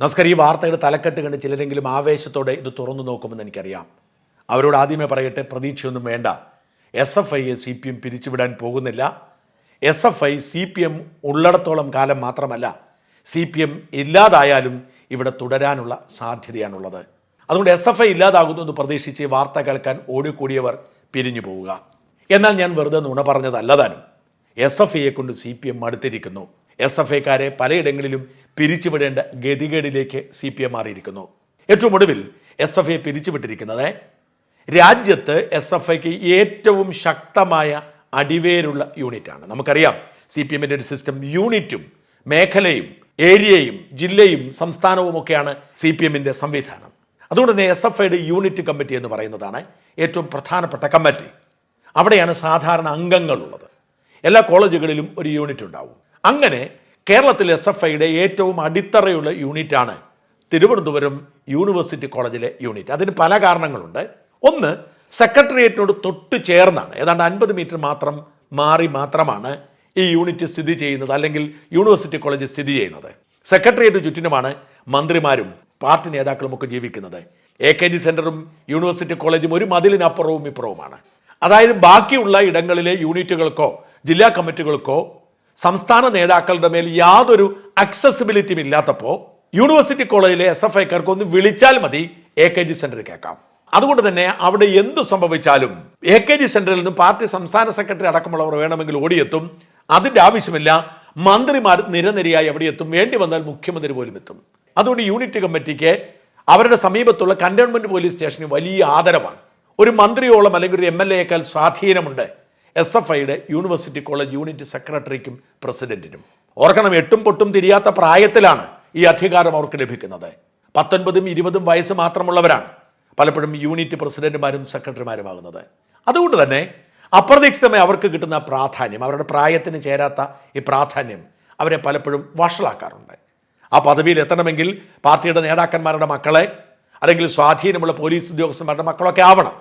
നമസ്കാരം ഈ വാർത്തയുടെ തലക്കെട്ട് കണ്ട് ചിലരെങ്കിലും ആവേശത്തോടെ ഇത് തുറന്നു നോക്കുമെന്ന് എനിക്കറിയാം. അവരോട് ആദ്യമേ പറയട്ടെ പ്രതീക്ഷയൊന്നും വേണ്ട. എസ് എഫ് ഐയെ സി പി എം പിരിച്ചുവിടാൻ പോകുന്നില്ല. S F I C P M ഉള്ളിടത്തോളം കാലം മാത്രമല്ല സി പി എം ഇല്ലാതായാലും ഇവിടെ തുടരാനുള്ള സാധ്യതയാണുള്ളത്. അതുകൊണ്ട് എസ് എഫ് ഐ ഇല്ലാതാകുന്നു എന്ന് പ്രതീക്ഷിച്ച് വാർത്ത കേൾക്കാൻ ഓടിക്കൂടിയവർ പിരിഞ്ഞു പോവുക. എന്നാൽ ഞാൻ വെറുതെ നുണ പറഞ്ഞതല്ലതാനും എസ് എഫ് ഐയെ കൊണ്ട് സി പി എം മടുത്തിരിക്കുന്നു. എസ് എഫ് ഐക്കാരെ പലയിടങ്ങളിലും പിരിച്ചുവിടേണ്ട ഗതികേടിലേക്ക് സി പി എം മാറിയിരിക്കുന്നു. ഏറ്റവും ഒടുവിൽ എസ് എഫ് ഐ പിരിച്ചുവിട്ടിരിക്കുന്നത് രാജ്യത്ത് എസ് എഫ് ഐക്ക് ഏറ്റവും ശക്തമായ അടിവേരുള്ള യൂണിറ്റാണ്. നമുക്കറിയാം സി പി എമ്മിന്റെ ഒരു സിസ്റ്റം യൂണിറ്റും മേഖലയും ഏരിയയും ജില്ലയും സംസ്ഥാനവും ഒക്കെയാണ് സി പി എമ്മിന്റെ സംവിധാനം. അതുകൊണ്ട് തന്നെ എസ് എഫ് ഐയുടെ യൂണിറ്റ് കമ്മിറ്റി എന്ന് പറയുന്നതാണ് ഏറ്റവും പ്രധാനപ്പെട്ട കമ്മിറ്റി. അവിടെയാണ് സാധാരണ അംഗങ്ങളുള്ളത്. എല്ലാ കോളേജുകളിലും ഒരു യൂണിറ്റ് ഉണ്ടാവും. അങ്ങനെ കേരളത്തിൽ എസ് എഫ് ഐയുടെ ഏറ്റവും അടിത്തറയുള്ള യൂണിറ്റാണ് തിരുവനന്തപുരം യൂണിവേഴ്സിറ്റി കോളേജിലെ യൂണിറ്റ്. അതിന് പല കാരണങ്ങളുണ്ട്. ഒന്ന് സെക്രട്ടേറിയറ്റിനോട് തൊട്ട് ചേർന്നാണ്. ഏതാണ്ട് അൻപത് മീറ്റർ മാത്രം മാറി മാത്രമാണ് ഈ യൂണിറ്റ് സ്ഥിതി ചെയ്യുന്നത് അല്ലെങ്കിൽ യൂണിവേഴ്സിറ്റി കോളേജ് സ്ഥിതി ചെയ്യുന്നത്. സെക്രട്ടേറിയറ്റ് ചുറ്റിനുമാണ് മന്ത്രിമാരും പാർട്ടി നേതാക്കളും ഒക്കെ ജീവിക്കുന്നത്. എ കെ ജി സെന്ററും യൂണിവേഴ്സിറ്റി കോളേജും ഒരു മതിലിനപ്പുറവും ഇപ്പുറവുമാണ്. അതായത് ബാക്കിയുള്ള ഇടങ്ങളിലെ യൂണിറ്റുകൾക്കോ ജില്ലാ കമ്മിറ്റികൾക്കോ സംസ്ഥാന നേതാക്കളുടെ മേൽ യാതൊരു അക്സസിബിലിറ്റിയും ഇല്ലാത്തപ്പോൾ യൂണിവേഴ്സിറ്റി കോളേജിലെ എസ് എഫ് ഐക്കാർക്ക് ഒന്ന് വിളിച്ചാൽ മതി. എ കെ ജി സെന്ററിൽ കേൾക്കാം. അതുകൊണ്ട് തന്നെ അവിടെ എന്തു സംഭവിച്ചാലും എ കെ ജി സെന്ററിൽ നിന്ന് പാർട്ടി സംസ്ഥാന സെക്രട്ടറി അടക്കമുള്ളവർ വേണമെങ്കിൽ ഓടിയെത്തും. അതിന്റെ ആവശ്യമില്ല. മന്ത്രിമാർ നിരനിരയായി അവിടെ എത്തും. വേണ്ടി വന്നാൽ മുഖ്യമന്ത്രി പോലും എത്തും. അതുകൊണ്ട് യൂണിറ്റ് കമ്മിറ്റിക്ക് അവരുടെ സമീപത്തുള്ള കന്റോൺമെന്റ് പോലീസ് സ്റ്റേഷന് വലിയ ആദരവാണ്. ഒരു മന്ത്രിയോളം അല്ലെങ്കിൽ ഒരു എം എൽ എയേക്കാൾ സ്വാധീനമുണ്ട്. എസ് എഫ് ഐയുടെ യൂണിവേഴ്സിറ്റി കോളേജ് യൂണിറ്റ് സെക്രട്ടറിക്കും പ്രസിഡന്റിനും. ഓർക്കണം എട്ടും പൊട്ടും തിരിയാത്ത പ്രായത്തിലാണ് ഈ അധികാരം അവർക്ക് ലഭിക്കുന്നത്. പത്തൊൻപതും ഇരുപതും വയസ്സ് മാത്രമുള്ളവരാണ് പലപ്പോഴും യൂണിറ്റ് പ്രസിഡന്റുമാരും സെക്രട്ടറിമാരുമാകുന്നത്. അതുകൊണ്ട് തന്നെ അപ്രതീക്ഷിതമായി അവർക്ക് കിട്ടുന്ന പ്രാധാന്യം അവരുടെ പ്രായത്തിന് ചേരാത്ത ഈ പ്രാധാന്യം അവരെ പലപ്പോഴും വഷളാക്കാറുണ്ട്. ആ പദവിയിൽ എത്തണമെങ്കിൽ പാർട്ടിയുടെ നേതാക്കന്മാരുടെ മക്കളെ അല്ലെങ്കിൽ സ്വാധീനമുള്ള പോലീസ് ഉദ്യോഗസ്ഥന്മാരുടെ മക്കളൊക്കെ ആവണം.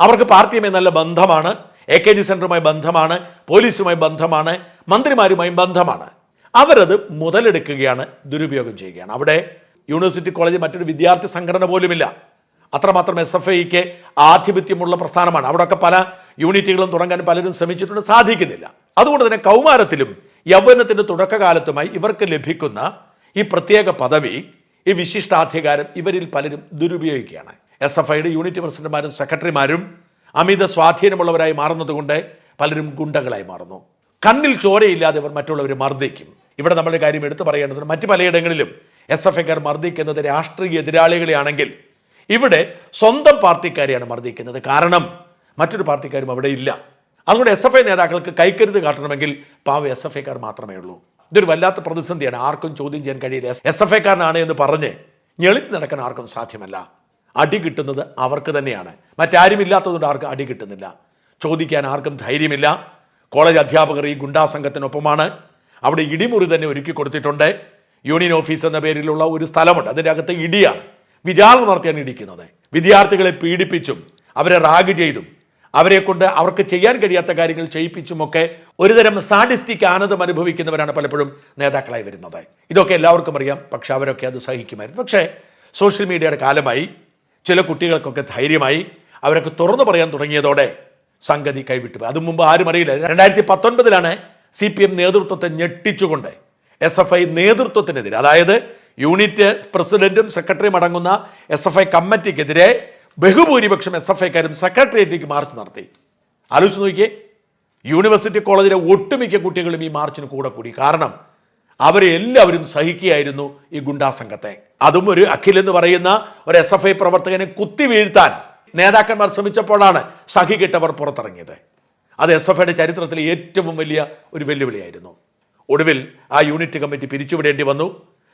അവർക്ക് പാർട്ടിയുമായി നല്ല ബന്ധമാണ്. എ കെ ജി സെന്ററുമായി ബന്ധമാണ് പോലീസുമായി ബന്ധമാണ് മന്ത്രിമാരുമായും ബന്ധമാണ്. അവരത് മുതലെടുക്കുകയാണ് ദുരുപയോഗം ചെയ്യുകയാണ്. അവിടെ യൂണിവേഴ്സിറ്റി കോളേജ് മറ്റൊരു വിദ്യാർത്ഥി സംഘടന പോലുമില്ല. അത്രമാത്രം എസ് എഫ് ഐക്ക് ആധിപത്യമുള്ള പ്രസ്ഥാനമാണ്. അവിടെയൊക്കെ പല യൂണിറ്റുകളും തുടങ്ങാൻ പലരും ശ്രമിച്ചിട്ടുണ്ട് സാധിക്കുന്നില്ല. അതുകൊണ്ട് തന്നെ കൗമാരത്തിലും യൗവനത്തിന്റെ തുടക്കകാലത്തുമായി ഇവർക്ക് ലഭിക്കുന്ന ഈ പ്രത്യേക പദവി ഈ വിശിഷ്ടാധികാരം ഇവരിൽ പലരും ദുരുപയോഗിക്കുകയാണ്. എസ് എഫ് ഐയുടെ യൂണിറ്റ് പ്രസിഡന്റുമാരും സെക്രട്ടറിമാരും അമിത സ്വാധീനമുള്ളവരായി മാറുന്നതുകൊണ്ട് പലരും ഗുണ്ടകളായി മാറുന്നു. കണ്ണിൽ ചോരയില്ലാതെ ഇവർ മറ്റുള്ളവർ മർദ്ദിക്കും. ഇവിടെ നമ്മുടെ കാര്യം എടുത്തു പറയേണ്ടത് മറ്റ് പലയിടങ്ങളിലും എസ് എഫ് ഐക്കാർ മർദ്ദിക്കുന്നത് രാഷ്ട്രീയ എതിരാളികളെയാണെങ്കിൽ ഇവിടെ സ്വന്തം പാർട്ടിക്കാരെയാണ് മർദ്ദിക്കുന്നത്. കാരണം മറ്റൊരു പാർട്ടിക്കാരും അവിടെ ഇല്ല. അതുകൊണ്ട് എസ് എഫ് ഐ നേതാക്കൾക്ക് കൈക്കരുത് കാട്ടണമെങ്കിൽ പാവ എസ് എഫ് ഐക്കാർ മാത്രമേ ഉള്ളൂ. ഇതൊരു വല്ലാത്ത പ്രതിസന്ധിയാണ്. ആർക്കും ചോദ്യം ചെയ്യാൻ കഴിയില്ല. എസ് എഫ് ഐക്കാരനാണ് എന്ന് പറഞ്ഞ് ഞെളിഞ്ഞ് നടക്കാൻ ആർക്കും സാധ്യമല്ല. അടി കിട്ടുന്നത് അവർക്ക് തന്നെയാണ്. മറ്റാരുമില്ലാത്തതുകൊണ്ട് ആർക്കും അടി കിട്ടുന്നില്ല. ചോദിക്കാൻ ആർക്കും ധൈര്യമില്ല. കോളേജ് അധ്യാപകർ ഈ ഗുണ്ടാ സംഘത്തിനൊപ്പമാണ്. അവിടെ ഇടിമുറി തന്നെ ഒരുക്കി കൊടുത്തിട്ടുണ്ട്. യൂണിയൻ ഓഫീസ് എന്ന പേരിലുള്ള ഒരു സ്ഥലമുണ്ട്. അതിന്റെ അകത്ത് ഇടിയാണ്. വിചാരണ നടത്തിയാണ് ഇടിക്കുന്നത്. വിദ്യാർത്ഥികളെ പീഡിപ്പിച്ചും അവരെ റാഗ് ചെയ്തും അവരെ കൊണ്ട് അവർക്ക് ചെയ്യാൻ കഴിയാത്ത കാര്യങ്ങൾ ചെയ്യിപ്പിച്ചുമൊക്കെ ഒരുതരം സാഡിസ്റ്റിക് ആനന്ദം അനുഭവിക്കുന്നവരാണ് പലപ്പോഴും നേതാക്കളായി വരുന്നത്. ഇതൊക്കെ എല്ലാവർക്കും അറിയാം. പക്ഷെ അവരൊക്കെ അത് സഹിക്കുമായിരുന്നു. പക്ഷേ സോഷ്യൽ മീഡിയയുടെ കാലമായി ചില കുട്ടികൾക്കൊക്കെ ധൈര്യമായി അവരൊക്കെ തുറന്നു പറയാൻ തുടങ്ങിയതോടെ സംഗതി കൈവിട്ടു അതു മുമ്പ് ആരും അറിയില്ല. രണ്ടായിരത്തി പത്തൊൻപതിലാണ് സി പി എം നേതൃത്വത്തെ ഞെട്ടിച്ചുകൊണ്ട് എസ് എഫ് ഐ നേതൃത്വത്തിനെതിരെ അതായത് യൂണിറ്റ് പ്രസിഡന്റും സെക്രട്ടറിയും അടങ്ങുന്ന എസ് എഫ് ഐ കമ്മിറ്റിക്കെതിരെ ബഹുഭൂരിപക്ഷം എസ് എഫ് ഐക്കാരും സെക്രട്ടേറിയറ്റിലേക്ക് മാർച്ച് നടത്തി. ആലോചിച്ച് നോക്കിയേ. യൂണിവേഴ്സിറ്റി കോളേജിലെ ഒട്ടുമിക്ക കുട്ടികളും ഈ മാർച്ചിന് കൂടെ കൂടി. കാരണം അവരെ എല്ലാവരും സഹിക്കുകയായിരുന്നു ഈ ഗുണ്ടാ സംഘത്തെ. അതും ഒരു അഖിൽ എന്ന് പറയുന്ന ഒരു എസ് എഫ് ഐ പ്രവർത്തകനെ കുത്തി വീഴ്ത്താൻ നേതാക്കന്മാർ ശ്രമിച്ചപ്പോഴാണ് സഖി കിട്ടവർ പുറത്തിറങ്ങിയത്. അത് എസ് എഫ് ഐയുടെ ചരിത്രത്തിലെ ഏറ്റവും വലിയ ഒരു വെല്ലുവിളിയായിരുന്നു. ഒടുവിൽ ആ യൂണിറ്റ് കമ്മിറ്റി പിരിച്ചുവിടേണ്ടി വന്നു.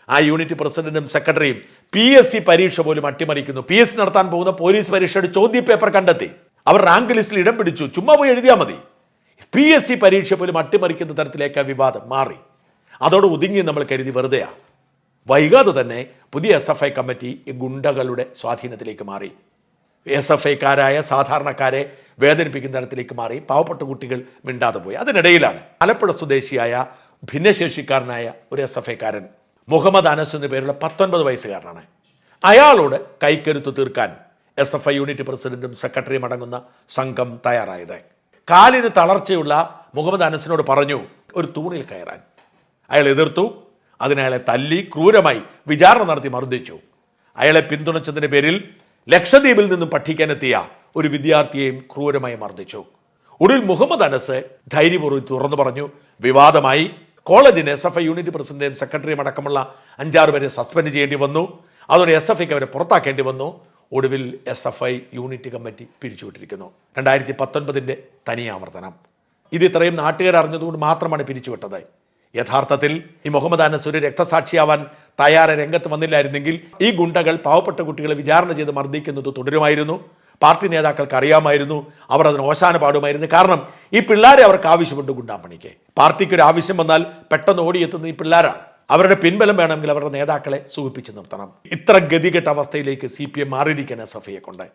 ആ യൂണിറ്റ് പ്രസിഡന്റും സെക്രട്ടറിയും പി എസ് സി പരീക്ഷ പോലും അട്ടിമറിക്കുന്നു. പി എസ് സി നടത്താൻ പോകുന്ന പോലീസ് പരീക്ഷയുടെ ചോദ്യപേപ്പർ കണ്ടെത്തി. അവർ റാങ്ക് ലിസ്റ്റിൽ ഇടം പിടിച്ചു. ചുമ്മാ പോയി എഴുതിയാൽ മതി. പി എസ് സി പരീക്ഷ പോലും അട്ടിമറിക്കുന്ന തരത്തിലേക്ക് വിവാദം മാറി. അതോട് ഒതുങ്ങി നമ്മൾ കരുതി വെറുതെയാ. വൈകാതെ തന്നെ പുതിയ എസ് എഫ് ഐ കമ്മിറ്റി ഈ ഗുണ്ടകളുടെ സ്വാധീനത്തിലേക്ക് മാറി. എസ് എഫ് ഐക്കാരായ സാധാരണക്കാരെ വേദനിപ്പിക്കുന്ന തരത്തിലേക്ക് മാറി. പാവപ്പെട്ട കുട്ടികൾ മിണ്ടാതെ പോയി. അതിനിടയിലാണ് ആലപ്പുഴ സ്വദേശിയായ ഭിന്നശേഷിക്കാരനായ ഒരു എസ് എഫ് ഐക്കാരൻ. മുഹമ്മദ് അനസ് എന്ന പേരുള്ള പത്തൊൻപത് വയസ്സുകാരനാണ്. അയാളോട് കൈക്കരുത്ത് തീർക്കാൻ എസ് എഫ് ഐ യൂണിറ്റ് പ്രസിഡന്റും സെക്രട്ടറിയും അടങ്ങുന്ന സംഘം തയ്യാറായത്. കാലിന് തളർച്ചയുള്ള മുഹമ്മദ് അനസിനോട് പറഞ്ഞു ഒരു തൂണിൽ കയറാൻ. അയാൾ എതിർത്തു. അതിനയാളെ തല്ലി ക്രൂരമായി വിചാരണ നടത്തി മർദ്ദിച്ചു. അയാളെ പിന്തുണച്ചതിന്റെ പേരിൽ ലക്ഷദ്വീപിൽ നിന്നും പഠിക്കാനെത്തിയ ഒരു വിദ്യാർത്ഥിയെയും ക്രൂരമായി മർദ്ദിച്ചു. ഒടുവിൽ മുഹമ്മദ് അനസ് ധൈര്യപൂർവം തുറന്നു പറഞ്ഞു വിവാദമായി കോളേജിന് എസ് എഫ് ഐ യൂണിറ്റ് പ്രസിഡന്റും സെക്രട്ടറിയും അടക്കമുള്ള അഞ്ചാറ് പേരെ സസ്പെൻഡ് ചെയ്യേണ്ടി വന്നു. അതോടെ എസ് എഫ് ഐക്ക് അവരെ പുറത്താക്കേണ്ടി വന്നു. ഒടുവിൽ S F I unit committee പിരിച്ചുവിട്ടിരിക്കുന്നു. രണ്ടായിരത്തി പത്തൊൻപതിന്റെ തനിയാവർത്തനം. ഇത് ഇത്രയും നാട്ടുകാർ അറിഞ്ഞതുകൊണ്ട് മാത്രമാണ് പിരിച്ചുവിട്ടത്. യഥാർത്ഥത്തിൽ ഈ മുഹമ്മദ് അനസ് ഒരു രക്തസാക്ഷിയാവാൻ തയ്യാറ രംഗത്ത് വന്നില്ലായിരുന്നെങ്കിൽ ഈ ഗുണ്ടകൾ പാവപ്പെട്ട കുട്ടികളെ വിചാരണ ചെയ്ത് മർദ്ദിക്കുന്നത് തുടരുമായിരുന്നു. പാർട്ടി നേതാക്കൾക്ക് അറിയാമായിരുന്നു. അവർ അതിന് ഓശാന പാടുമായിരുന്നു. കാരണം ഈ പിള്ളേരെ അവർക്ക് ആവശ്യമുണ്ട് ഗുണ്ടാപ്പണിക്ക്. പാർട്ടിക്ക് ഒരു ആവശ്യം വന്നാൽ പെട്ടെന്ന് ഓടിയെത്തുന്ന ഈ പിള്ളേരാണ്. അവരുടെ പിൻബലം വേണമെങ്കിൽ അവരുടെ നേതാക്കളെ സൂചിപ്പിച്ച് നിർത്തണം. ഇത്ര ഗതികെട്ട അവസ്ഥയിലേക്ക് സി പി എം മാറിയിരിക്കണം എസ് എഫ് ഐയെ കൊണ്ട്.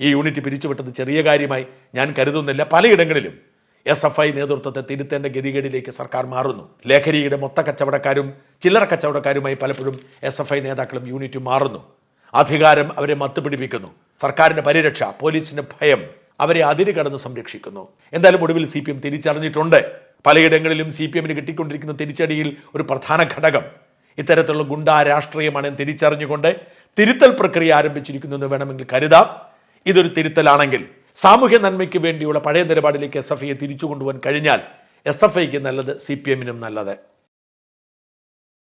ഈ യൂണിറ്റ് പിരിച്ചുവിട്ടത് ചെറിയ കാര്യമായി ഞാൻ കരുതുന്നില്ല. പലയിടങ്ങളിലും എസ് എഫ് ഐ നേതൃത്വത്തെ തിരുത്തേണ്ട ഗതികേടിലേക്ക് സർക്കാർ മാറുന്നു. ലഹരിയുടെ മൊത്ത കച്ചവടക്കാരും ചില്ലറ കച്ചവടക്കാരുമായി പലപ്പോഴും എസ് എഫ് ഐ നേതാക്കളും യൂണിറ്റും മാറുന്നു. അധികാരം അവരെ മത്തുപിടിപ്പിക്കുന്നു. സർക്കാരിന്റെ പരിരക്ഷ പോലീസിന്റെ ഭയം അവരെ അതിര് കടന്ന് സംരക്ഷിക്കുന്നു. എന്തായാലും ഒടുവിൽ സി പി എം തിരിച്ചറിഞ്ഞിട്ടുണ്ട്. പലയിടങ്ങളിലും സി പി എമ്മിന് കിട്ടിക്കൊണ്ടിരിക്കുന്ന തിരിച്ചടിയിൽ ഒരു പ്രധാന ഘടകം. ഇത്തരത്തിലുള്ള ഗുണ്ടാ രാഷ്ട്രീയമാണ് തിരിച്ചറിഞ്ഞുകൊണ്ട് തിരുത്തൽ പ്രക്രിയ ആരംഭിച്ചിരിക്കുന്നു എന്ന് വേണമെങ്കിൽ കരുതാം. ഇതൊരു തിരുത്തലാണെങ്കിൽ സാമൂഹ്യ നന്മയ്ക്ക് വേണ്ടിയുള്ള പഴയ നിലപാടിലേക്ക് എസ് എഫ് ഐയെ തിരിച്ചു കൊണ്ടുപോകാൻ കഴിഞ്ഞാൽ എസ് എഫ് ഐക്ക് നല്ലത് സി പി എമ്മിനും നല്ലത്.